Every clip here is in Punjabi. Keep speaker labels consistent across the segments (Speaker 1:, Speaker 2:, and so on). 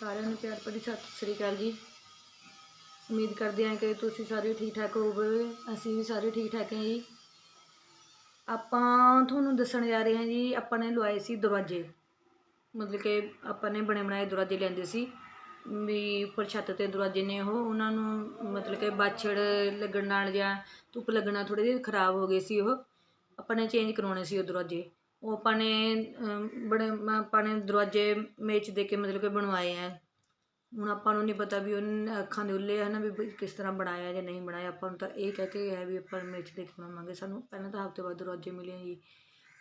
Speaker 1: ਸਾਰਿਆਂ ਨੂੰ ਪਿਆਰ ਭਰੀ ਸਤਿ ਸ੍ਰੀ ਅਕਾਲ ਜੀ। ਉਮੀਦ ਕਰਦੇ ਹਾਂ ਕਿ ਤੁਸੀਂ ਸਾਰੇ ਠੀਕ ਠਾਕ ਹੋਵੋਗੇ। ਅਸੀਂ ਵੀ ਸਾਰੇ ਠੀਕ ਠਾਕ ਹਾਂ ਜੀ। ਆਪਾਂ ਤੁਹਾਨੂੰ ਦੱਸਣ ਜਾ ਰਹੇ ਹਾਂ ਜੀ, ਆਪਾਂ ਨੇ ਲਵਾਏ ਸੀ ਦਰਵਾਜ਼ੇ। ਮਤਲਬ ਕਿ ਆਪਾਂ ਨੇ ਬਣੇ ਬਣਾਏ ਦਰਵਾਜ਼ੇ ਲੈਂਦੇ ਸੀ। ਵੀ ਉੱਪਰ ਛੱਤ ਤੇ ਦਰਵਾਜ਼ੇ ਨੇ ਉਹ। ਉਹਨਾਂ ਨੂੰ ਮਤਲਬ ਕਿ ਬਾਛੜ ਲੱਗਣ ਨਾਲ ਜਾਂ ਧੁੱਪ ਲੱਗਣਾ ਥੋੜੇ ਜਿਹੇ ਖਰਾਬ ਹੋ ਗਏ ਸੀ ਉਹ। ਆਪਾਂ ਨੇ ਚੇਂਜ ਕਰਵਾਉਣੇ ਸੀ ਉਹ ਦਰਵਾਜ਼ੇ। ਉਹ ਆਪਾਂ ਨੇ ਬੜੇ ਆਪਾਂ ਨੇ ਦਰਵਾਜ਼ੇ ਮੇਚ ਦੇ ਕੇ ਮਤਲਬ ਕਿ ਬਣਵਾਏ ਹੈ ਹੁਣ ਆਪਾਂ ਨੂੰ ਨਹੀਂ ਪਤਾ ਵੀ ਉਹਨਾਂ, ਅੱਖਾਂ ਦੇ ਉੱਲੇ ਹੈ ਨਾ ਵੀ ਕਿਸ ਤਰ੍ਹਾਂ ਬਣਾਇਆ ਜਾਂ ਨਹੀਂ ਬਣਾਇਆ। ਆਪਾਂ ਨੂੰ ਤਾਂ ਇਹ ਕਹਿ ਕੇ ਹੈ ਵੀ ਆਪਾਂ ਮੇਚ ਦੇ ਕੇ ਬਣਾਵਾਂਗੇ ਸਾਨੂੰ ਪਹਿਲਾਂ ਤਾਂ ਹਫ਼ਤੇ ਬਾਅਦ ਦਰਵਾਜ਼ੇ ਮਿਲੇ ਜੀ।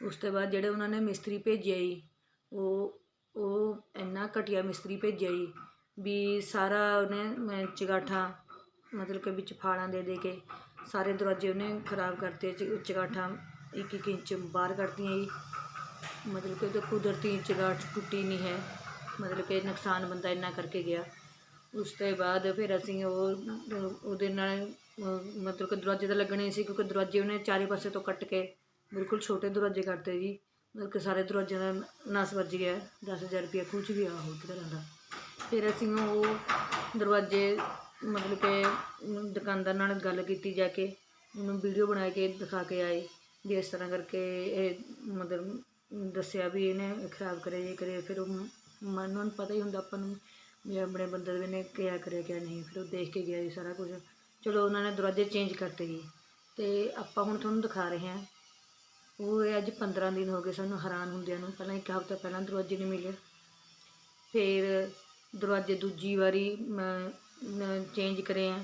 Speaker 1: ਉਸ ਤੋਂ ਬਾਅਦ ਜਿਹੜੇ ਉਹਨਾਂ ਨੇ ਮਿਸਤਰੀ ਭੇਜਿਆ ਜੀ, ਉਹ ਉਹ ਇੰਨਾ ਘਟੀਆ ਮਿਸਤਰੀ ਭੇਜਿਆ ਜੀ ਵੀ ਸਾਰਾ ਉਹਨੇ ਚਗਾਠਾ ਮਤਲਬ ਕਿ ਵਿੱਚ ਫਾੜਾਂ ਦੇ ਦੇ ਕੇ ਸਾਰੇ ਦਰਵਾਜ਼ੇ ਉਹਨੇ ਖਰਾਬ ਕਰਤੇ, ਚ- ਚਗਾਠਾਂ ਇੱਕ ਇੱਕ ਇੰਚ ਬਾਹਰ ਕੱਢਤੀਆਂ ਜੀ। ਮਤਲਬ ਕਿ ਉਹਦੇ ਕੁਦਰਤੀ ਚਗਾਠ ਟੁੱਟੀ ਨਹੀਂ ਹੈ। ਮਤਲਬ ਕਿ ਨੁਕਸਾਨ ਬੰਦਾ ਇੰਨਾ ਕਰਕੇ ਗਿਆ। ਉਸ ਤੋਂ ਬਾਅਦ ਫਿਰ ਅਸੀਂ ਉਹ ਉਹਦੇ ਨਾਲ ਮਤਲਬ ਕਿ ਦਰਵਾਜ਼ੇ ਤਾਂ ਲੱਗਣੇ ਸੀ ਕਿਉਂਕਿ ਦਰਵਾਜ਼ੇ ਉਹਨੇ ਚਾਰੇ ਪਾਸੇ ਤੋਂ ਕੱਟ ਕੇ ਬਿਲਕੁਲ ਛੋਟੇ ਦਰਵਾਜ਼ੇ ਕਰਤੇ ਜੀ। ਮਤਲਬ ਕਿ ਸਾਰੇ ਦਰਵਾਜ਼ਿਆਂ ਦਾ ਨਸ ਵੱਜ ਗਿਆ 10000 ਰੁਪਇਆ ਕੁਝ ਵੀ ਆ ਹੋਰ ਤਰ੍ਹਾਂ ਦਾ। ਫਿਰ ਅਸੀਂ ਉਹ ਦਰਵਾਜ਼ੇ ਮਤਲਬ ਕਿ ਅਮ, ਦੁਕਾਨਦਾਰ ਨਾਲ ਗੱਲ ਕੀਤੀ ਜਾ ਕੇ ਉਹਨੂੰ ਵੀਡੀਓ ਬਣਾ ਕੇ ਦਿਖਾ ਕੇ ਆਏ ਵੀ ਇਸ ਤਰ੍ਹਾਂ ਕਰਕੇ ਇਹ ਮਤਲਬ ਦੱਸਿਆ ਵੀ ਇਹਨੇ ਖਰਾਬ ਕਰਿਆ ਜੇ ਕਰਿਆ, ਫਿਰ ਉਹ ਮਨ ਨੂੰ ਪਤਾ ਹੀ ਹੁੰਦਾ ਆਪਾਂ ਨੂੰ ਵੀ ਆਪਣੇ ਬੰਦੇ ਦੇ ਨੇ ਕਿਆ ਕਰਿਆ, ਕਿਆ ਨਹੀਂ, ਫਿਰ ਉਹ ਦੇਖ ਕੇ ਗਿਆ ਜੀ ਸਾਰਾ ਕੁਝ ਚਲੋ ਉਹਨਾਂ ਨੇ ਦਰਵਾਜ਼ੇ ਚੇਂਜ ਕਰਤੇ ਜੀ। ਤੇ ਆਪਾਂ ਹੁਣ ਤੁਹਾਨੂੰ ਦਿਖਾ ਰਹੇ ਹਾਂ। ਉਹ ਇਹ ਅੱਜ 15 ਦਿਨ ਹੋ ਗਏ ਸਾਨੂੰ ਹੈਰਾਨ ਹੁੰਦਿਆਂ ਨੂੰ, ਪਹਿਲਾਂ ਇੱਕ ਹਫ਼ਤਾ ਪਹਿਲਾਂ ਦਰਵਾਜ਼ੇ ਨਹੀਂ ਮਿਲਿਆ ਫਿਰ ਦਰਵਾਜ਼ੇ ਦੂਜੀ ਵਾਰੀ ਚੇਂਜ ਕਰੇ ਆ।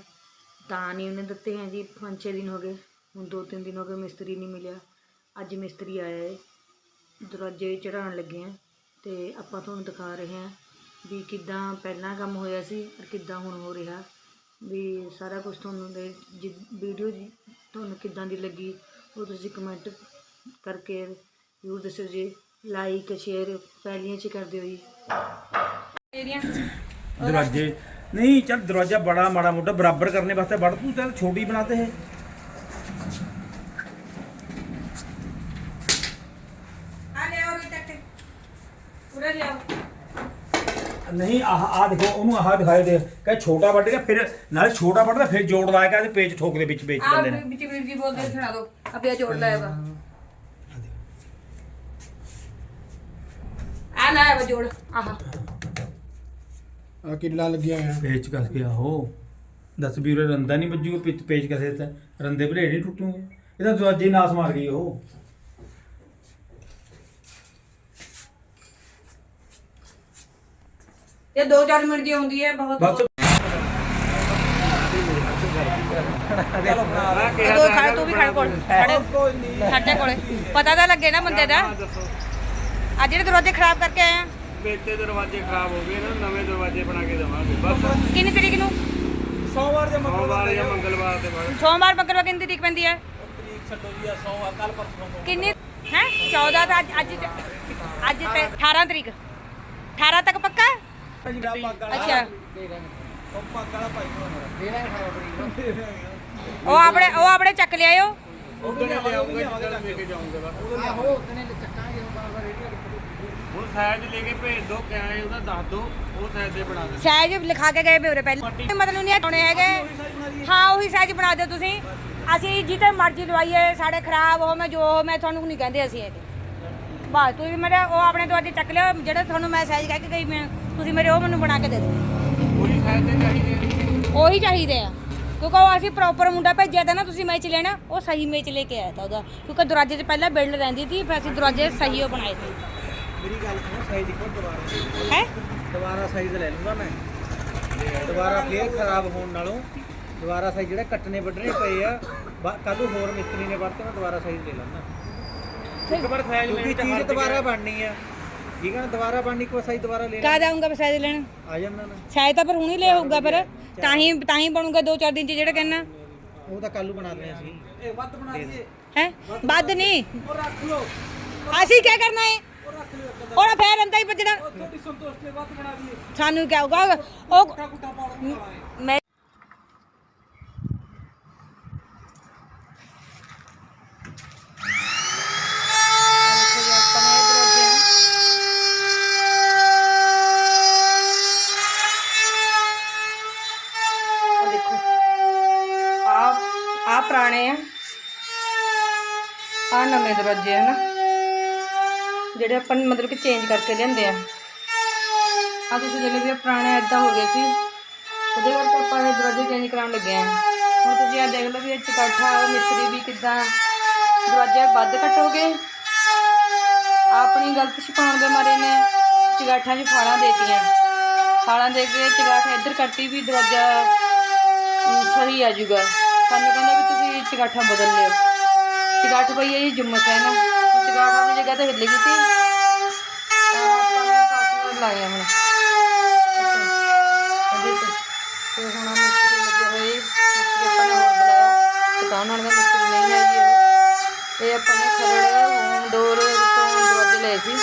Speaker 1: ਤਾਂ ਨਹੀਂ ਉਹਨੇ ਦਿੱਤੇ ਹੈ ਜੀ, ਪੰਜ ਛੇ ਦਿਨ ਹੋ ਗਏ। ਹੁਣ ਦੋ ਤਿੰਨ ਦਿਨ ਹੋ ਗਏ ਮਿਸਤਰੀ ਨਹੀਂ ਮਿਲਿਆ। ਅੱਜ ਮਿਸਤਰੀ ਆਇਆ ਹੈ ਦਰਵਾਜ਼ੇ ਚੜਾਉਣ ਲੱਗੇ ਹਾਂ ਤੇ ਆਪਾਂ ਤੁਹਾਨੂੰ ਦਿਖਾ ਰਹੇ ਹਾਂ ਵੀ ਕਿੱਦਾਂ ਪਹਿਲਾਂ ਕੰਮ ਹੋਇਆ ਸੀ ਔਰ ਕਿੱਦਾਂ ਹੁਣ ਹੋ ਰਿਹਾ ਵੀ ਸਾਰਾ ਕੁਝ ਤੁਹਾਨੂੰ ਦੇ ਵੀਡੀਓ ਤੁਹਾਨੂੰ ਕਿੱਦਾਂ ਦੀ ਲੱਗੀ ਉਹ ਤੁਸੀਂ ਕਮੈਂਟ ਕਰਕੇ ਜ਼ਰੂਰ ਦੱਸਿਓ ਜੀ। ਲਾਈਕ ਸ਼ੇਅਰ ਪਹਿਲੀਆਂ ਚ ਕਰ ਦਿਓ ਜੀ।
Speaker 2: ਦਰਵਾਜ਼ੇ ਨਹੀਂ ਚੱਲ ਦਰਵਾਜ਼ਾ ਬੜਾ ਮਾੜਾ ਮੋਟਾ ਬਰਾਬਰ ਕਰਨੇ ਵਾਸਤੇ ਬੜ ਤੂੰ ਤਾਂ ਛੋਟੀ ਬਣਾਤੇ ਹੈ ਨਹੀਂ ਆਹ ਆ ਦੇਖੋ ਉਹਨੂੰ ਆਹ ਦਿਖਾਏ ਦੇ ਕਹੇ ਛੋਟਾ ਵੱਢ ਕੇ ਫਿਰ ਨਾਲੇ ਛੋਟਾ ਵੱਢਦਾ ਫਿਰ ਜੋੜ ਲਾਇਆ ਕਿ ਇਹਦੇ ਪੇਚ ਠੋਕ ਦੇ ਵਿੱਚ ਵੇਚ
Speaker 1: ਆ
Speaker 2: ਦਿੰਦੇ ਨੇ।
Speaker 1: ਵਿੱਚ ਵੀਰ ਜੀ ਬੋਲਦੇ ਸੁਣਾ ਦਿਓ ਅਬੇ ਜੋੜ ਲਾਇਆ ਵਾ। ਆ ਲਾਇਆ ਵਾ ਜੋੜ ਆਹ।
Speaker 3: ਆ ਕਿੱਲਾ ਲੱਗਿਆ ਹੋਇਆ?
Speaker 2: ਪੇਚ ਕਸ ਕੇ ਆਹੋ। ਦੱਸ ਵੀ ਉਹ ਰੰਦਾ ਨਹੀਂ ਵੱਜੂਗਾ ਪਿੱਤ ਪੇਚ ਕਸੇ ਤੇ। ਰੰਦੇ ਭਲੇ ਨਹੀਂ ਟੁੱਟੂਗੇ ਇਹਦਾ ਦਰਵਾਜੇ ਨਾਸ ਮਾਰ ਗਈ ਉਹ।
Speaker 1: ਇਹ 2-4 ਮਿੰਟ ਦੀ ਆਉਂਦੀ ਹੈ ਬਹੁਤ
Speaker 2: ਬਸ।
Speaker 1: ਦੋ ਖੜ ਤੂੰ ਵੀ ਖੜ ਕੋਲ। ਖੜੇ ਸਾਡੇ ਕੋਲੇ। ਪਤਾ ਤਾਂ ਲੱਗੇ ਨਾ ਬੰਦੇ ਦਾ। ਆ ਜਿਹੜੇ ਦਰਵਾਜ਼ੇ ਖਰਾਬ ਕਰਕੇ ਆਏ ਆ।
Speaker 4: ਬੇਟੇ ਦਰਵਾਜ਼ੇ ਖਰਾਬ ਹੋ ਗਏ ਨਾ ਨਵੇਂ ਦਰਵਾਜ਼ੇ ਬਣਾ ਕੇ ਦੇਵਾਂਗੇ ਬਸ।
Speaker 1: ਕਿੰਨੀ ਤਰੀਕ ਨੂੰ?
Speaker 4: ਸੋਮਵਾਰ ਜਾਂ ਮੰਗਲਵਾਰ ਦੇ ਬਾਅਦ
Speaker 1: ਸੋਮਵਾਰ ਮੰਗਲਵਾਰ ਕਿੰਨੀ ਤਰੀਕ ਪੈਂਦੀ ਹੈ? ਕਿੰਨੀ? ਹੈ? 14 ਦਾ ਅੱਜ ਅੱਜ ਅੱਜ ਤੇ 18 ਤਰੀਕ। 18 ਤੱਕ ਪੱਕਾ? ਅੱਛਾ। ਉਹ ਆਪਣੇ ਉਹ ਆਪਣੇ ਚੱਕ ਲਿਆਇਓ।
Speaker 4: ਹੁਣ ਸਾਈਜ਼ ਲੈ ਕੇ ਭੇਜ ਕਿਆ ਹੈ ਉਹਦਾ ਦੱਸ ਦੋ ਉਹ ਸਾਈਜ਼ ਦੇ ਬਣਾ ਦੇ
Speaker 1: ਸਾਈਜ਼ ਲਿਖਾ ਕੇ ਗਏ ਵੀ ਉਰੇ ਪਹਿਲਾਂ ਮਤਲਬ ਨਹੀਂ ਆਉਣੇ ਹੈਗੇ। ਹਾਂ ਉਹੀ ਸਾਈਜ਼ ਬਣਾ ਦਿਓ ਤੁਸੀਂ। ਅਸੀਂ ਜਿੱਤੇ ਮਰਜ਼ੀ ਲਵਾਈਏ ਸਾਡੇ ਖਰਾਬ ਹੋ ਮੈਂ ਜੋ ਹੋ ਮੈਂ ਤੁਹਾਨੂੰ ਨਹੀਂ ਕਹਿੰਦੇ ਅਸੀਂ ਇਹ। ਬਸ ਤੁਸੀਂ ਮੇਰੇ ਉਹ ਆਪਣੇ ਤੋਂ ਅੱਜ ਚੱਕ ਲਿਓ ਜਿਹੜੇ ਤੁਹਾਨੂੰ ਮੈਂ ਸਾਈਜ਼ ਕਹਿ ਕੇ ਗਈ ਮੈਂ ਤੁਸੀਂ ਮੇਰੇ ਉਹ ਮੈਨੂੰ ਬਣਾ ਕੇ ਦੇ ਦਿਓ।
Speaker 4: ਉਹੀ ਸਾਈਜ਼ ਦੇ ਚਾਹੀਦੇ ਨੇ।
Speaker 1: ਉਹੀ ਚਾਹੀਦੇ ਆ। ਕਿਉਂਕਿ ਉਹ ਅਸੀਂ ਪ੍ਰੋਪਰ ਮੁੰਡਾ ਭੇਜਿਆ ਤਾਂ ਨਾ ਤੁਸੀਂ ਮੈਚ ਲੈਣਾ ਉਹ ਸਹੀ ਮੈਚ ਲੈ ਕੇ ਆਇਆ ਤਾਂ ਉਹਦਾ। ਕਿਉਂਕਿ ਦਰਵਾਜ਼ੇ 'ਚ ਪਹਿਲਾਂ ਬਿਲਡ ਰਹਿੰਦੀ ਸੀ ਫਿਰ ਅਸੀਂ ਦਰਵਾਜ਼ੇ ਸਹੀ ਉਹ ਬਣਾਏ ਸੀ।
Speaker 5: ਮੇਰੀ ਗੱਲ ਸੁਣੋ ਸਾਈਜ਼ ਇੱਕੋ ਦੁਬਾਰਾ।
Speaker 1: ਹੈ?
Speaker 5: ਦੁਬਾਰਾ ਸਾਈਜ਼ ਲੈ ਲੂੰਗਾ ਮੈਂ। ਦੁਬਾਰਾ ਫੇਰ ਖਰਾਬ ਹੋਣ ਨਾਲੋਂ ਦੁਬਾਰਾ ਸਾਈਜ਼ ਜਿਹੜੇ ਕੱਟਣੇ ਵੱਢਣੇ ਪਏ ਆ ਕੱਲ ਨੂੰ ਹੋਰ ਮਿਸਤਰੀ ਨੇ ਵਰਤੇ ਮੈਂ ਦੁਬਾਰਾ ਸਾਈਜ਼ ਲੈ ਲੈਣਾ
Speaker 4: ਇੱਕ ਵਾਰ ਸਾਈਜ਼
Speaker 5: ਕਿਉਂਕਿ ਚੀਜ਼ ਦੁਬਾਰਾ ਬਣਨੀ ਆ। ਠੀਕ ਆ ਨਾ? ਦੁਬਾਰਾ ਬਣਨੀ ਕੋਈ ਸਾਈਜ਼ ਦੁਬਾਰਾ ਲੈ
Speaker 1: ਕਾ ਜਾਊਂਗਾ ਫਿਰ ਸਾਈਜ਼ ਲੈਣ?
Speaker 5: ਆ ਜਾਂਦਾ ਨਾ।
Speaker 1: ਸਾਈਜ਼ ਤਾਂ ਫਿਰ ਹੁਣ ਹੀ ਲੈ ਹੋਊਗਾ ਫਿਰ। ਤਾਂ ਹੀ ਤਾਂ ਹੀ ਬਣੂਗਾ 2-4 ਦਿਨ 'ਚ ਜਿਹੜਾ ਕਹਿਣਾ।
Speaker 5: ਉਹ ਤਾਂ ਕੱਲ ਬਣਾ ਦੇਣੇ ਅਸੀਂ।
Speaker 4: ਇਹ ਵੱਧ ਬਣਾ ਦਈਏ।
Speaker 1: ਹੈ? ਵੱਧ ਨਹੀਂ।
Speaker 4: ਉਹ ਰੱਖ ਲਓ।
Speaker 1: ਅਸੀਂ ਕੀ ਕਰਨਾ ਹੈ
Speaker 4: ਉਹ
Speaker 1: ਫੇਰ ਅੰਦਰ ਹੀ
Speaker 4: ਤੁਹਾਡੀ ਵੱਧ ਬਣਾ ਦਈਏ।
Speaker 1: ਸਾਨੂੰ ਕੀ ਹੋਊਗਾ? ਉਹ
Speaker 4: ਕੁੱਟਾ ਕੁੱਟਾ ਪਾਉਣ ਵਾਲਾ ਹੈ
Speaker 1: ਮੈਂ ਪੁਰਾਣੇ ਆ। ਆ ਨਵੇਂ ਦਰਵਾਜ਼ੇ ਆ ਨਾ। ਜਿਹੜੇ ਆਪਾਂ ਮਤਲਬ ਕਿ ਚੇਂਜ ਕਰਕੇ ਲਿਆਂਦੇ ਆ। ਆ ਤੁਸੀਂ ਜਿਹੜੇ ਵੀ ਪੁਰਾਣੇ ਐਦਾਂ ਹੋ ਗਏ ਸੀ। ਉਹਦੇ ਕਰਕੇ ਆਪਾਂ ਇਹ ਦਰਵਾਜ਼ੇ ਚੇਂਜ ਕਰਾਉਣ ਲੱਗੇ ਆ। ਹੁਣ ਤੁਸੀਂ ਆ ਦੇਖ ਲਓ ਵੀ ਇਹ ਚਕਾਠਾ ਮਿਸਤਰੀ ਵੀ ਕਿੱਦਾਂ ਦਰਵਾਜ਼ੇ ਵੱਧ ਕੱਟੋਗੇ ਆਪਣੀ ਗਲਤ ਛਪਾਉਣ ਦੇ ਮਾਰੇ ਨੇ ਚਗਾਠਾਂ 'ਚ ਫਾਲਾਂ ਦੇਤੀਆਂ। ਫਾਲਾਂ ਦੇ ਕੇ ਚਗਾਠ ਇੱਧਰ ਕੱਟੀ ਵੀ ਦਰਵਾਜ਼ਾ ਸਹੀ ਆ ਜੂਗਾ ਸਾਨੂੰ ਕਹਿੰਦਾ ਵੀ ਤੁਸੀਂ ਚਗਾਠਾਂ ਬਦਲ ਲਿਓ ਚਗਾਠ ਪਈ ਹੈ ਜੀ ਜੁਮਤ ਹੈ ਨਾ ਉਹ ਚਗਾਠ ਆਪਣੀ ਜਗ੍ਹਾ ਤੇ ਹਿੱਲ ਗਈ ਸੀ। ਤਾਂ ਆਪਾਂ ਨੇ ਫਾਸਲਾ ਲਾਇਆ ਹੁਣ। ਇਹਦੇ ਤੇ ਤੇ ਹੁਣ ਆਹ ਮਿਸਤਰੀ ਲੱਗੇ ਹੋਏ ਮਿਸਤਰੀ ਆਪਾਂ ਨੇ ਹੋਰ ਬੁਲਾਇਆ। ਦੁਕਾਨ ਵਾਲੇ ਦਾ ਤੋਂ ਦਰਵਾਜ਼ੇ ਲਏ ਸੀ।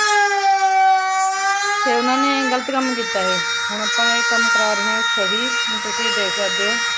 Speaker 1: ਤੇ ਉਹਨਾਂ ਨੇ ਗਲਤ ਕੰਮ ਕੀਤਾ ਹੈ ਹੁਣ ਆਪਾਂ ਇਹ ਕੰਮ ਕਰਾ ਰਹੇ ਹਾਂ ਸਹੀ। ਤੁਸੀਂ ਦੇਖ ਸਕਦੇ ਹੋ।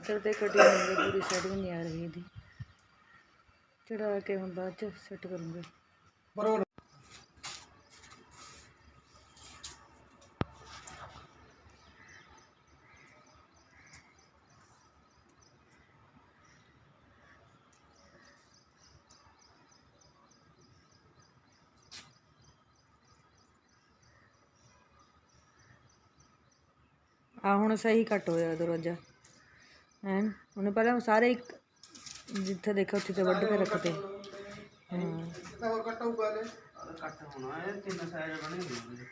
Speaker 1: ਇੱਧਰ ਤੇ ਕਟਿੰਗ ਹੁੰਦੀ ਪੂਰੀ ਸਾਈਡ ਵੀ ਨਹੀਂ ਆ ਰਹੀ ਇਹਦੀ। ਚੜਾ ਕੇ ਹੁਣ ਬਾਅਦ ਚ ਸੈੱਟ ਕਰੂੰਗੇ।
Speaker 3: ਬਰੋਬਰ
Speaker 1: ਆ ਹੁਣ ਸਹੀ ਕੱਟ ਹੋਇਆ ਦਰਵਾਜ਼ਾ। ਐਨ ਉਹਨੇ ਪਹਿਲਾਂ ਸਾਰੇ ਇੱਕ ਜਿੱਥੇ ਦੇਖਿਆ ਉੱਥੇ ਤੇ ਵੱਢ ਕੇ ਰੱਖਤੇ ਹਾਂ।
Speaker 3: ਹੋਰ ਕੱਟੂਗਾ ਲੈ
Speaker 4: ਕੱਟ ਹੋਣਾ ਇਹ ਤਿੰਨ ਸਾਈਜ਼ ਬਣੇ ਹੋਏ ਨੇ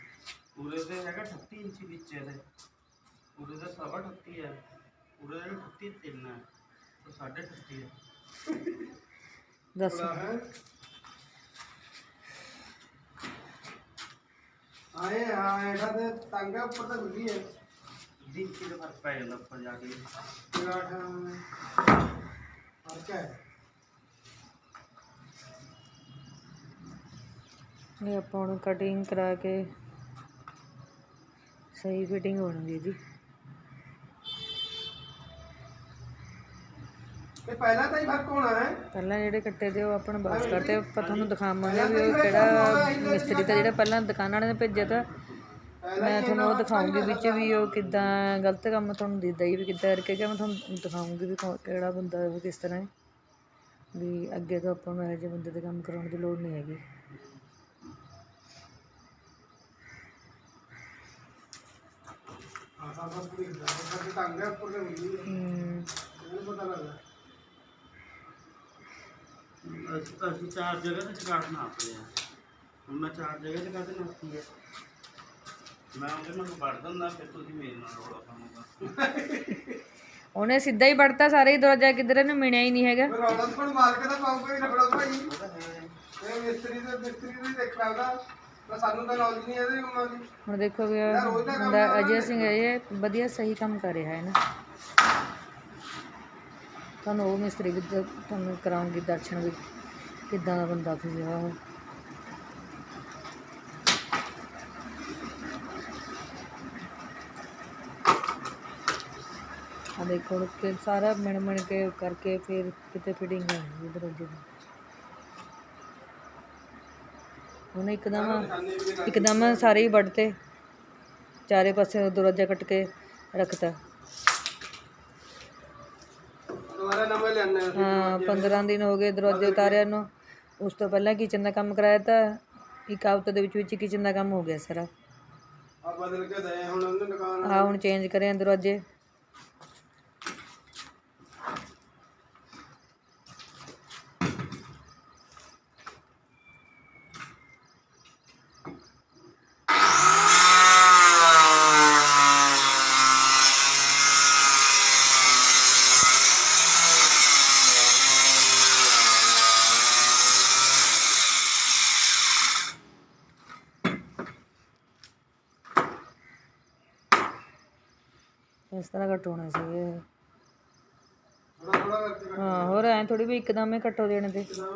Speaker 4: ਪੂਰੇ ਤੇ ਹੈਗਾ 38 ਇੰਚ ਵਿੱਚ ਇਹਦੇ। ਪੂਰੇ ਦਾ ਸਵਾ 38 ਹੈ ਪੂਰੇ ਦਾ 38 ਤਿੰਨ ਹੈ ਤੇ ਸਾਢੇ 38 ਹੈ।
Speaker 1: ਦੱਸ।
Speaker 3: ਆਏ ਆਏ ਇਹਦਾ ਟਾਂਗਾ ਉੱਪਰ ਤਾਂ ਗੁੱਲੀ ਹੈ।
Speaker 4: ਦਿਨ ਕੀ ਦਾ ਫ਼ਰਕ ਪੈ ਜਾਂਦਾ ਉੱਪਰ ਜਾ ਕੇ।
Speaker 3: ਹਾਂ।
Speaker 1: ਇਹ ਆਪਾਂ ਹੁਣ ਕਟਿੰਗ ਕਰਾ ਕੇ ਸਹੀ ਫਿਟਿੰਗ ਹੋਣੀ ਇਹਦੀ
Speaker 3: ਇਹ ਪਹਿਲਾਂ ਤਾਂ ਹੀ ਫ਼ਰਕ ਹੋਣਾ ਹੈ।
Speaker 1: ਪਹਿਲਾਂ ਜਿਹੜੇ ਕੱਟੇ ਤੇ ਉਹ ਆਪਾਂ ਨੂੰ ਵਾਪਸ ਕਰਤੇ ਆਪਾਂ ਤੁਹਾਨੂੰ ਦਿਖਾਵਾਂਗੇ ਵੀ ਉਹ ਕਿਹੜਾ ਮਿਸਤਰੀ ਤਾਂ ਜਿਹੜਾ ਪਹਿਲਾਂ ਦੁਕਾਨ ਵਾਲੇ ਨੇ ਭੇਜਿਆ ਤਾਂ ਮੈਂ ਤੁਹਾਨੂੰ ਉਹ ਦਿਖਾਉਂਗੀ ਵਿੱਚ ਵੀ ਉਹ ਕਿੱਦਾਂ ਗਲਤ ਕੰਮ ਤੁਹਾਨੂੰ ਦਿਖਦਾ ਹੀ ਵੀ ਕਿੱਦਾਂ ਕਰਕੇ ਕਿ ਮੈਂ ਤੁਹਾਨੂੰ ਦਿਖਾਉਂਗੀ ਵੀ ਕੌਣ- ਕਿਹੜਾ ਬੰਦਾ ਉਹ ਕਿਸ ਤਰ੍ਹਾਂ ਹੈ। ਵੀ ਅੱਗੇ ਤੋਂ ਆਪਾਂ ਨੂੰ ਇਹੋ ਜਿਹੇ ਬੰਦੇ ਦੇ ਕੰਮ ਕਰਾਉਣ ਦੀ ਲੋੜ ਨਹੀਂ ਹੈਗੀ।
Speaker 3: ਹਾਂ ਸਾਫ਼ ਸਾਫ਼ ਦਿਖਦਾ ਹੈ ਕਿ ਟਾਂਗਾ ਉੱਪਰ ਤਾਂ ਗੁੱਲੀ ਹੈ।
Speaker 1: ਹਮ,
Speaker 3: ਇਹ ਪਤਾ ਲੱਗਦਾ।
Speaker 4: ਅਸੀਂ ਅਸੀਂ ਚਾਰ ਜਗ੍ਹਾ ਤੇ ਚਕਾਟ ਨਾਪਦੇ ਆ। ਹੁਣ ਮੈਂ ਚਾਰ ਜਗ੍ਹਾ ਤੇ ਕਾਹਤੇ ਨਾਪੀ ਹੈ ਮੈਂ ਉਹਦੇ ਨਾਲ ਵੜ ਦਿੰਦਾ ਫਿਰ ਤੁਸੀਂ ਮੇਰੇ ਨਾਲ ਰੋਲਾ ਪਾਉਂਗਾ
Speaker 1: ਉਹਨੇ ਸਿੱਧਾ ਹੀ ਵੜਤਾ ਸਾਰੇ ਹੀ ਦਰਵਾਜ਼ਾ ਕਿਧਰ ਇਹਨੂੰ ਮਿਣਿਆ ਹੀ ਨਹੀਂ ਹੈਗਾ।
Speaker 3: ਰੌਲਾ ਹੁਣ ਮਾਰ ਕੇ ਤਾਂ ਪਾਊਗਾ ਹੀ ਰਫੜਾ ਭਾਈ। ਇਹ ਮਿਸਤਰੀ ਤੇ ਮਿਸਤਰੀ ਨੂੰ ਹੀ ਦੇਖਣਾ ਉਹਦਾ। ਤਾਂ ਸਾਨੂੰ ਤਾਂ ਨੌਲੇਜ ਨਹੀਂ ਇਹਦੇ ਕੰਮਾਂ ਦੀ।
Speaker 1: ਹੁਣ ਦੇਖੋ ਵੀ ਅਜੇ ਸਿੰਘ ਇਹ ਵਧੀਆ ਸਹੀ ਕੰਮ ਕਰ ਰਿਹਾ ਹੈ ਨਾ ਤੁਹਾਨੂੰ ਉਹ ਮਿਸਤਰੀ ਵੀ ਤੁਹਾਨੂੰ ਕਰਾਉਂਗੀ ਦਰਸ਼ਨ ਵੀ। ਕਿੱਦਾਂ ਦਾ ਬੰਦਾ ਸੀ ਉਹ? ਆ ਦੇਖੋ ਕਿ ਸਾਰਾ ਮਿਣ ਮਿਣ ਕੇ ਕਰਕੇ ਫਿਰ ਕਿਤੇ ਫਿਟਿੰਗ ਆਉਂਦੀ ਦਰਵਾਜ਼ੇ ਦੀ। ਹੁਣ ਇੱਕਦਮ ਇੱਕਦਮ ਸਾਰੇ ਹੀ ਵੱਢਤੇ। ਚਾਰੇ ਪਾਸੇ ਦਰਵਾਜ਼ਾ ਕੱਟ ਕੇ ਰੱਖਤਾ। ਹਾਂ 15 ਦਿਨ ਹੋ ਗਏ ਦਰਵਾਜ਼ੇ ਉਤਾਰਿਆ ਨੂੰ। ਉਸ ਤੋਂ ਪਹਿਲਾਂ ਕਿਚਨ ਦਾ ਕੰਮ ਕਰਾਇਆ ਤਾਂ ਇੱਕ ਹਫ਼ਤੇ ਦੇ ਵਿੱਚ ਵਿੱਚ ਕਿਚਨ ਦਾ ਕੰਮ ਹੋ ਗਿਆ ਸਾਰਾ।
Speaker 3: ਆ ਬਦਲ ਕੇ ਦੇ ਹੁਣ ਉਹਨੇ ਦੁਕਾਨ।
Speaker 1: ਆ ਹੁਣ ਚੇਂਜ ਕਰੇ ਆ ਦਰਵਾਜ਼ੇ ਇਸ ਤਰ੍ਹਾਂ ਘਟਾਉਣਾ ਸੀ ਇਹ
Speaker 3: ਥੋੜਾ ਥੋੜਾ ਕਰਕੇ
Speaker 1: ਹਾਂ ਹੋਰ ਐ ਥੋੜੀ ਵੀ ਇੱਕਦਮ ਹੀ ਕੱਟੋ ਦੇਣ
Speaker 3: ਕੱਟਦਾ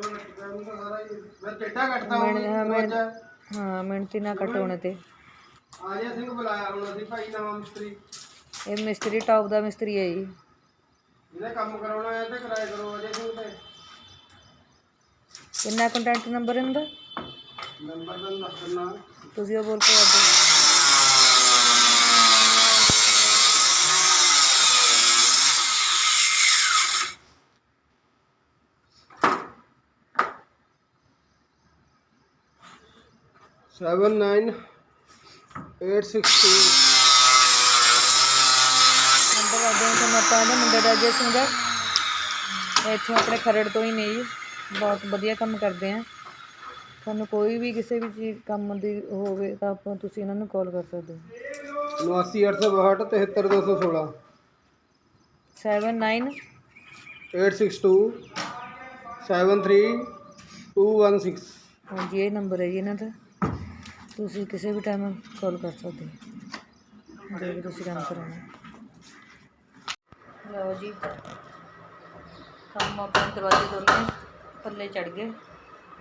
Speaker 3: ਮੈਂ ਤਾਂ ਸਾਰਾ ਹੀ ਮੈਂ ਕੱਟਦਾ
Speaker 1: ਹਾਂ, ਮਿਹਨਤੀ ਨਾਲ ਕਟਾਉਣੇ ਤੇ।
Speaker 3: ਆਜਾ ਸਿੰਘ ਬੁਲਾਇਆ ਹੁਣ ਅਸੀਂ ਭਾਈ ਨਵਾਂ ਮਿਸਤਰੀ।
Speaker 1: ਇਹ ਮਿਸਤਰੀ ਟੌਪ ਦਾ ਮਿਸਤਰੀ ਹੈ ਜੀ।
Speaker 3: ਇਹਨੇ ਕੰਮ ਕਰਾਉਣਾ ਹੈ ਤੇ ਕਿਰਾਏ ਕਰੋ ਅਜੇ ਸਿੰਘ ਤੇ।
Speaker 1: ਕਿੰਨਾ ਕੰਟੈਕਟ ਨੰਬਰ ਇਹਨਾਂ ਦਾ
Speaker 3: ਨੰਬਰ ਦਾ ਦੱਸ ਦਿੰਦਾ।
Speaker 1: ਤੁਸੀਂ ਉਹ ਬੋਲ ਕੇ ਦੱਸ
Speaker 3: seven nine eight six two.
Speaker 1: Number ਆ ਦਿਓ ਤੁਹਾਨੂੰ ਆਪਾਂ ਇਹਦੇ ਮੁੰਡੇ ਦਾ ਅਜੇ ਸਿੰਘ ਦਾ ਇੱਥੋਂ ਆਪਣੇ ਖਰੜ ਤੋਂ ਹੀ ਨੇ ਜੀ। ਬਹੁਤ ਵਧੀਆ ਕੰਮ ਕਰਦੇ ਆ। ਤੁਹਾਨੂੰ ਕੋਈ ਵੀ ਕਿਸੇ ਵੀ ਚੀਜ਼ ਕੰਮ ਦੀ ਹੋਵੇ ਤਾਂ ਆਪਾਂ ਤੁਸੀਂ ਇਹਨਾਂ ਨੂੰ ਕਾਲ ਕਰ ਸਕਦੇ ਹੋ।
Speaker 3: 89862 73216
Speaker 1: 79
Speaker 3: 862 73216
Speaker 1: ਹਾਂਜੀ ਇਹ ਨੰਬਰ ਹੈ ਜੀ ਇਹਨਾਂ ਦਾ। ਤੁਸੀਂ ਕਿਸੇ ਵੀ ਟਾਈਮ ਕਾਲ ਕਰ ਸਕਦੇ ਹੋ। ਜੇ ਵੀ ਤੁਸੀਂ ਕੰਮ ਕਰਾਉਣਾ ਲਓ ਜੀ। ਕੰਮ ਆਪਣੇ ਦਰਵਾਜ਼ੇ ਦੋਨੇ ਪੱਲੇ ਚੜ ਗਏ।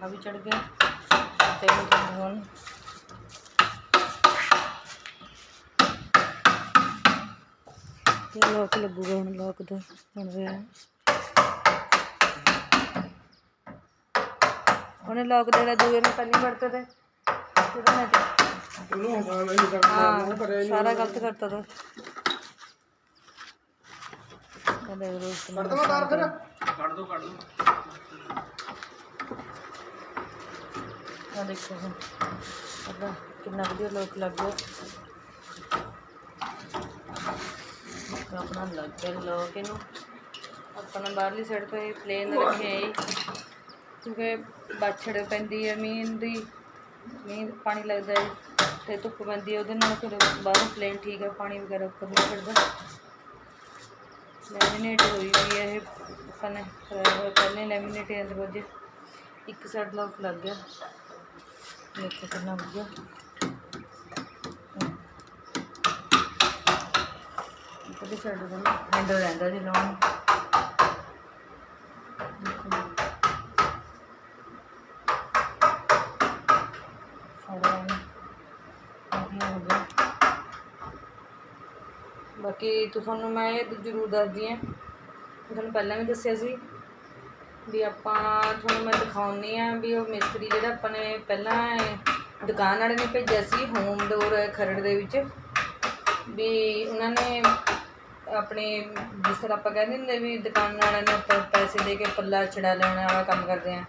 Speaker 1: ਆ ਵੀ ਚੜ ਗਏ। ਤੇ ਹੁਣ ਇਹ ਲੋਕ ਲੱਗੂਗਾ ਹੁਣ ਲੋਕ ਦਾ ਬਣ ਰਿਹਾ। ਉਹਨੇ ਲੋਕ ਦੇ ਜਿਹੜਾ ਦੂਏ ਨੂੰ ਪਹਿਲੀ ਵਰਤੇ ਤੇ। ਉਹਦੇ ਨਾਲ ਤੇ-
Speaker 3: ਉਹਨੂੰ ਹਸਾਨ ਨਹੀਂ ਕਰਦਾ
Speaker 1: ਹਾਂ ਸਾਰਾ ਗਲਤ ਕਰਤਾ ਤਾ ਕਹਿੰਦੇ ਰੋਸਟ
Speaker 3: ਕੱਢ ਦਵਾਂ ਤਾਰ ਫਿਰ
Speaker 4: ਕੱਢ ਦੋ ਕੱਢ ਦੋ
Speaker 1: ਆ ਦੇਖੋ ਹੁਣ ਅੱਗਾ ਕਿੰਨਾ ਵਧੀਆ ਲੋਕ ਲੱਗ ਗਿਆ ਆਪਣਾ ਲੱਗ ਗਿਆ ਲੋਕ ਇਹਨੂੰ ਆਪਣਾ ਬਾਹਰਲੀ ਸਾਈਡ ਤੇ ਪਲੇਨ ਰੱਖਿਆ ਹੈ ਕਿਉਂਕਿ ਬਾਛੜ ਪੈਂਦੀ ਹੈ ਮੀਂਹ ਦੀ ਮੀਂਹ ਪਾਣੀ ਲੱਗਦਾ ਹੈ ਤੇ ਧੁੱਪ ਪੈਂਦੀ ਹੈ, ਉਹਦੇ ਨਾਲ ਫਿਰ ਬਾਹਰੋਂ ਪਲੇਨ ਠੀਕ ਹੈ, ਪਾਣੀ ਵਗੈਰਾ ਉੱਪਰ ਨਹੀਂ ਚੜਦਾ ਲੈਮੀਨੇਟ ਹੋਈ ਵੀ ਹੈ ਇਹ, ਆਪਾਂ ਨੇ ਪਹਿਲੇ ਲੈਮੀਨੇਟ ਹੈ ਦਰਵਾਜ਼ੇ ਇੱਕ ਸਾਈਡ ਲੋਕ ਲੱਗ ਗਿਆ। ਦੇਖੋ ਕਿੰਨਾ ਵਧੀਆ ਇੱਧਰਲੀ ਸਾਈਡ ਦਾ ਹੈਂਡਲ ਰਹਿੰਦਾ ਜੀ ਲਾਉਣ ਨੂੰ। ਦੇਖੋ ਜੀ। ਸਾਰਾ ਐਨ ਵਧੀਆ ਹੋ ਗਿਆ ਬਾਕੀ ਤੁਹਾਨੂੰ ਮੈਂ ਇਹ ਜ਼ਰੂਰ ਦੱਸਦੀ ਹਾਂ। ਤੁਹਾਨੂੰ ਪਹਿਲਾਂ ਵੀ ਦੱਸਿਆ ਸੀ ਵੀ ਆਪਾਂ ਤੁਹਾਨੂੰ ਮੈਂ ਦਿਖਾਉਣੀ ਆ ਵੀ ਉਹ ਮਿਸਤਰੀ ਜਿਹੜਾ ਆਪਾਂ ਨੇ ਪਹਿਲਾਂ ਦੁਕਾਨ ਵਾਲੇ ਨੇ ਭੇਜਿਆ ਸੀ ਹੋਮ ਡੋਰ ਖਰੜ ਦੇ ਵਿੱਚ, ਵੀ ਉਹਨਾਂ ਨੇ ਆਪਣੇ ਜਿਸ ਤਰ੍ਹਾਂ ਆਪਾਂ ਕਹਿੰਦੇ ਹੁੰਦੇ ਵੀ ਦੁਕਾਨ ਵਾਲਿਆਂ ਨੂੰ ਆਪਾਂ ਪੈਸੇ ਦੇ ਕੇ ਪੱਲਾ ਛੜਾ ਲੈਣ ਵਾਲਾ ਕੰਮ ਕਰਦੇ ਆ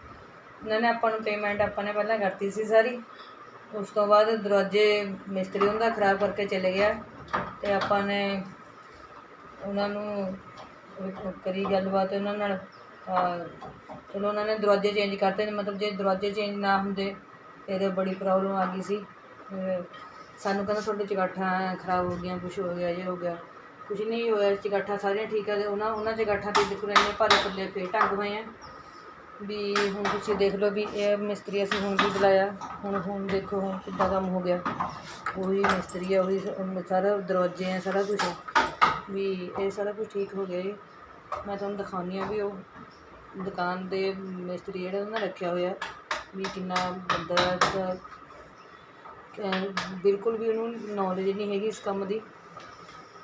Speaker 1: ਉਹਨਾਂ ਨੇ ਆਪਾਂ ਨੂੰ ਪੇਮੈਂਟ ਆਪਾਂ ਨੇ ਪਹਿਲਾਂ ਕਰਤੀ ਸੀ ਸਾਰੀ। ਉਸ ਤੋਂ ਬਾਅਦ ਦਰਵਾਜ਼ੇ ਮਿਸਤਰੀ ਉਹਦਾ ਖਰਾਬ ਕਰਕੇ ਚਲੇ ਗਿਆ। ਤੇ ਆਪਾਂ ਨੇ ਉਹਨਾਂ ਨੂੰ ਕਰੀ ਗੱਲਬਾਤ ਉਹਨਾਂ ਨਾਲ। ਚਲੋ ਉਹਨਾਂ ਨੇ ਦਰਵਾਜ਼ੇ ਚੇਂਜ ਕਰਤੇ ਨੇ। ਮਤਲਬ ਜੇ ਦਰਵਾਜ਼ੇ ਚੇਂਜ ਨਾ ਹੁੰਦੇ ਇਹਦੇ ਬੜੀ ਪ੍ਰੋਬਲਮ ਆ ਗਈ ਸੀ। ਸਾਨੂੰ ਕਹਿੰਦਾ ਤੁਹਾਡੇ ਚਗਾਠਾਂ ਖਰਾਬ ਹੋ ਗਈਆਂ ਕੁਝ ਹੋ ਗਿਆ ਜੇ ਹੋ ਗਿਆ। ਕੁਝ ਨਹੀਂ ਹੋਇਆ, ਚਗਾਠਾਂ ਸਾਰੀਆਂ ਠੀਕ ਆ ਤੇ ਉਹਨਾਂ ਉਹਨਾਂ ਚਗਾਠਾਂ ਤੇ ਦੇਖੋ ਇੰਨੇ ਭਾਰੇ ਪੱਲੇ ਫੇਰ ਟੰਗ ਹੋਏ ਆ। ਵੀ ਹੁਣ ਤੁਸੀਂ ਦੇਖ ਲਓ ਵੀ ਇਹ ਮਿਸਤਰੀ ਅਸੀਂ ਹੁਣ ਵੀ ਬੁਲਾਇਆ। ਹੁਣ ਹੁਣ ਦੇਖੋ ਹੁਣ ਕਿੱਦਾਂ ਕੰਮ ਹੋ ਗਿਆ। ਉਹੀ ਮਿਸਤਰੀ ਆ, ਉਹੀ ਸਾਰਾ ਦਰਵਾਜ਼ੇ ਆ, ਸਾਰਾ ਕੁਝ ਵੀ ਇਹ ਸਾਰਾ ਕੁਝ ਠੀਕ ਹੋ ਗਿਆ ਜੀ। ਮੈਂ ਤੁਹਾਨੂੰ ਦਿਖਾਉਂਦੀ ਆ ਵੀ ਉਹ ਦੁਕਾਨ ਦੇ ਮਿਸਤਰੀ ਜਿਹੜਾ ਉਹਨਾਂ ਨੇ ਰੱਖਿਆ ਹੋਇਆ, ਵੀ ਕਿੰਨਾ ਬੰਦਾ ਬਿਲਕੁਲ ਵੀ ਉਹਨੂੰ ਨੌਲੇਜ ਨਹੀਂ ਹੈਗੀ ਇਸ ਕੰਮ ਦੀ।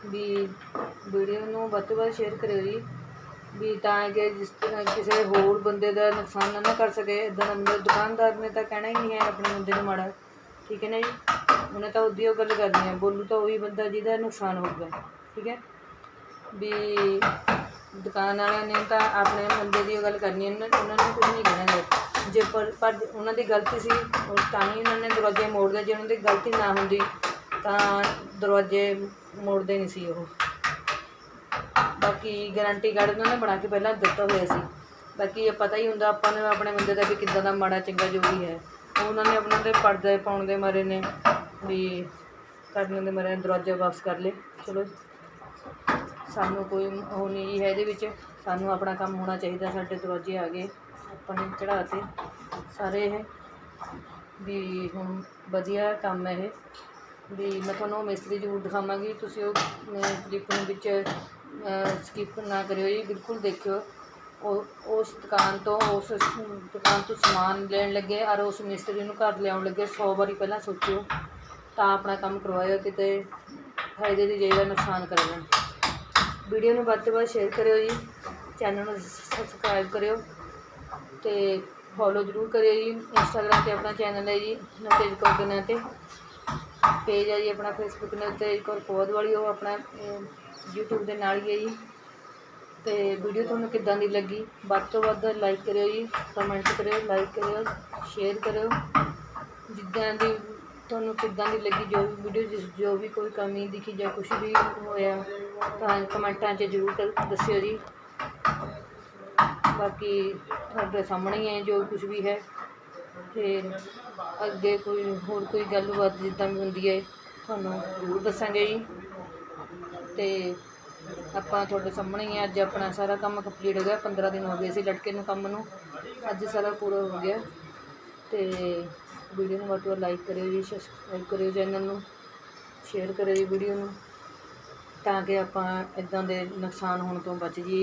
Speaker 1: ਵੀ ਵੀਡੀਓ ਨੂੰ ਵੱਧ ਤੋਂ ਵੱਧ ਸ਼ੇਅਰ ਕਰਿਓ ਜੀ। ਵੀ ਤਾਂ ਕਿ ਜਿਸ ਤਰ੍ਹਾਂ ਕਿਸੇ ਹੋਰ ਬੰਦੇ ਦਾ ਨੁਕਸਾਨ ਨਾ ਨਾ ਕਰ ਸਕੇ ਇਦਾਂ ਦਾ ਬੰਦਾ- ਦੁਕਾਨਦਾਰ ਨੇ ਤਾਂ ਕਹਿਣਾ ਹੀ ਨਹੀਂ ਹੈ ਆਪਣੇ ਬੰਦੇ ਨੂੰ ਮਾੜਾ। ਠੀਕ ਹੈ ਨਾ ਜੀ? ਉਹਨੇ ਤਾਂ ਉਹਦੀ ਉਹ ਗੱਲ ਕਰਨੀ ਹੈ। ਬੋਲੂ ਤਾਂ ਉਹੀ ਬੰਦਾ ਜਿਹਦਾ ਨੁਕਸਾਨ ਹੋਊਗਾ। ਠੀਕ ਹੈ? ਵੀ ਦੁਕਾਨ ਵਾਲਿਆਂ ਨੇ ਤਾਂ ਆਪਣੇ ਬੰਦੇ ਦੀ ਉਹ ਗੱਲ ਕਰਨੀ ਹੈ। ਉਹਨਾਂ ਉਹਨਾਂ ਨੂੰ ਕੁਝ ਨਹੀਂ ਕਹਿਣਾ ਗਾ। ਜੇ ਪਰ ਪਰ ਉਹਨਾਂ ਦੀ ਗਲਤੀ ਸੀ, ਉਹ ਤਾਂ ਹੀ ਉਹਨਾਂ ਨੇ ਦਰਵਾਜ਼ੇ ਮੋੜਦੇ। ਜੇ ਉਹਨਾਂ ਦੀ ਗਲਤੀ ਨਾ ਹੁੰਦੀ, ਤਾਂ ਦਰਵਾਜ਼ੇ ਮੋੜਦੇ ਨਹੀਂ ਸੀ ਉਹ। ਬਾਕੀ ਗਾਰੰਟੀ ਕਾਰਡ ਉਹਨਾਂ ਨੇ ਬਣਾ ਕੇ ਪਹਿਲਾਂ ਦਿੱਤਾ ਹੋਇਆ ਸੀ। ਬਾਕੀ ਇਹ ਪਤਾ ਹੀ ਹੁੰਦਾ ਆਪਾਂ ਨੂੰ ਆਪਣੇ ਬੰਦੇ ਦਾ ਵੀ ਕਿੱਦਾਂ ਦਾ ਮਾੜਾ ਚੰਗਾ ਜੋ ਵੀ ਹੈ। ਉਹਨਾਂ ਨੇ ਆਪਣਾ ਤੇ ਪਰਦੇ ਪਾਉਣ ਦੇ ਮਾਰੇ ਨੇ ਵੀ ਕਰਨ ਦੇ ਮਾਰੇ ਦਰਵਾਜ਼ਾ ਵਾਪਸ ਕਰ ਲਏ। ਚਲੋ ਸਾਨੂੰ ਕੋਈ ਉਹ ਨਹੀਂ ਜੀ ਹੈ ਇਹਦੇ ਵਿੱਚ। ਸਾਨੂੰ ਆਪਣਾ ਕੰਮ ਹੋਣਾ ਚਾਹੀਦਾ, ਸਾਡੇ ਦਰਵਾਜ਼ੇ ਆ ਗਏ। ਆਪਾਂ ਨੇ ਚੜਾਤੇ ਸਾਰੇ ਇਹ ਵੀ ਹੁਣ ਵਧੀਆ ਕੰਮ ਹੈ ਇਹ। ਵੀ ਮੈਂ ਤੁਹਾਨੂੰ ਮਿਸਤਰੀ ਜ਼ਰੂਰ ਦਿਖਾਵਾਂਗੀ। ਤੁਸੀਂ ਉਹ ਕਲਿੱਪ ਨੂੰ ਵਿੱਚ ਸਕਿਪ ਨਾ ਕਰਿਓ ਜੀ ਬਿਲਕੁਲ ਦੇਖਿਓ। ਉਹ, ਉਸ ਦੁਕਾਨ ਤੋਂ, ਉਸ ਦੁਕਾਨ ਤੋਂ ਸਮਾਨ ਲੈਣ ਲੱਗੇ ਔਰ ਉਸ ਮਿਸਤਰੀ ਨੂੰ ਘਰ ਲਿਆਉਣ ਲੱਗੇ। 100 ਵਾਰੀ ਪਹਿਲਾਂ ਸੋਚਿਓ, ਤਾਂ ਆਪਣਾ ਕੰਮ ਕਰਵਾਇਓ ਕਿਤੇ ਫਾਇਦੇ ਦੀ ਜਗ੍ਹਾ ਨੁਕਸਾਨ ਕਰ ਲੈਣ ਵੀਡੀਓ ਨੂੰ ਵੱਧ ਤੋਂ ਵੱਧ ਸ਼ੇਅਰ ਕਰਿਓ ਜੀ। ਚੈਨਲ ਨੂੰ ਸਬਸਕ੍ਰਾਈਬ ਕਰਿਓ ਤੇ ਫੋਲੋ ਜ਼ਰੂਰ ਕਰਿਓ ਜੀ। ਇੰਸਟਾਗ੍ਰਾਮ ਤੇ ਆਪਣਾ ਚੈਨਲ ਹੈ ਜੀ, ਨਤੇਜ ਕੌਰ ਦੇ ਨਾਂ ਤੇ। ਪੇਜ ਹੈ ਜੀ ਆਪਣਾ ਫੇਸਬੁੱਕ ਦੇ ਉੱਤੇ, ਇੱਕ ਹੋਰ ਪੌਦ ਵਾਲੀ ਉਹ ਆਪਣਾ YouTube ਦੇ ਨਾਲ ਹੀ ਹੈ ਜੀ। ਤੇ ਵੀਡੀਓ ਤੁਹਾਨੂੰ ਕਿੱਦਾਂ ਦੀ ਲੱਗੀ? ਵੱਧ ਤੋਂ ਵੱਧ ਲਾਈਕ ਕਰਿਓ ਜੀ ਕਮੈਂਟ ਕਰਿਓ ਲਾਈਕ ਕਰਿਓ ਸ਼ੇਅਰ ਕਰਿਓ। ਜਿੱਦਾਂ ਦੀ ਤੁਹਾਨੂੰ ਕਿੱਦਾਂ ਦੀ ਲੱਗੀ ਜੋ ਵੀ ਵੀਡੀਓ ਜਿਸ ਜੋ ਵੀ ਕੋਈ ਕਮੀ ਦਿਖੀ ਜਾਂ ਕੁਝ ਵੀ ਹੋਇਆ, ਤਾਂ ਕਮੈਂਟਾਂ 'ਚ ਜ਼ਰੂਰ ਦੱਸਿਓ ਜੀ। ਬਾਕੀ ਤੁਹਾਡੇ ਸਾਹਮਣੇ ਹੀ ਹੈ ਜੋ ਕੁਝ ਵੀ ਹੈ। ਫਿਰ ਅੱਗੇ ਕੋਈ ਹੋਰ ਕੋਈ ਗੱਲਬਾਤ ਜਿੱਦਾਂ ਵੀ ਹੁੰਦੀ ਹੈ, ਤੁਹਾਨੂੰ ਜ਼ਰੂਰ ਦੱਸਾਂਗੇ ਜੀ। ਤੇ ਆਪਾਂ ਤੁਹਾਡੇ ਸਾਹਮਣੇ ਹੀ ਆ। ਅੱਜ ਆਪਣਾ ਸਾਰਾ ਕੰਮ ਕੰਪਲੀਟ ਹੋ ਗਿਆ। 15 ਦਿਨ ਹੋ ਗਏ ਸੀ ਲੜਕੇ ਨੂੰ ਕੰਮ ਨੂੰ। ਅੱਜ ਸਾਰਾ ਪੂਰਾ ਹੋ ਗਿਆ। ਤੇ ਵੀਡੀਓ ਨੂੰ ਵੱਧ ਤੋਂ ਵੱਧ ਲਾਈਕ ਕਰਿਓ ਜੀ ਸਬਸਕ੍ਰਾਈਬ ਕਰਿਓ ਚੈਨਲ ਨੂੰ। ਸ਼ੇਅਰ ਕਰਿਓ ਜੀ ਵੀਡੀਓ ਨੂੰ। ਤਾਂ ਕਿ ਆਪਾਂ ਇਦਾਂ ਦੇ ਨੁਕਸਾਨ ਹੋਣ ਤੋਂ ਬਚ ਜੀ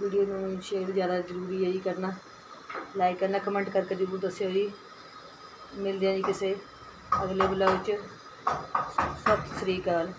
Speaker 1: ਵੀਡੀਓ ਨੂੰ ਸ਼ੇਅਰ ਜ਼ਿਆਦਾ ਜ਼ਰੂਰੀ ਹੈ ਜੀ ਕਰਨਾ। ਲਾਈਕ ਕਰਨਾ ਕਮੈਂਟ ਕਰਕੇ ਜ਼ਰੂਰ ਦੱਸਿਓ ਜੀ। ਮਿਲਦੇ ਹਾਂ ਜੀ ਕਿਸੇ ਅਗਲੇ ਵਲੌਗ 'ਚ। ਸਤਿ ਸ੍ਰੀ ਅਕਾਲ।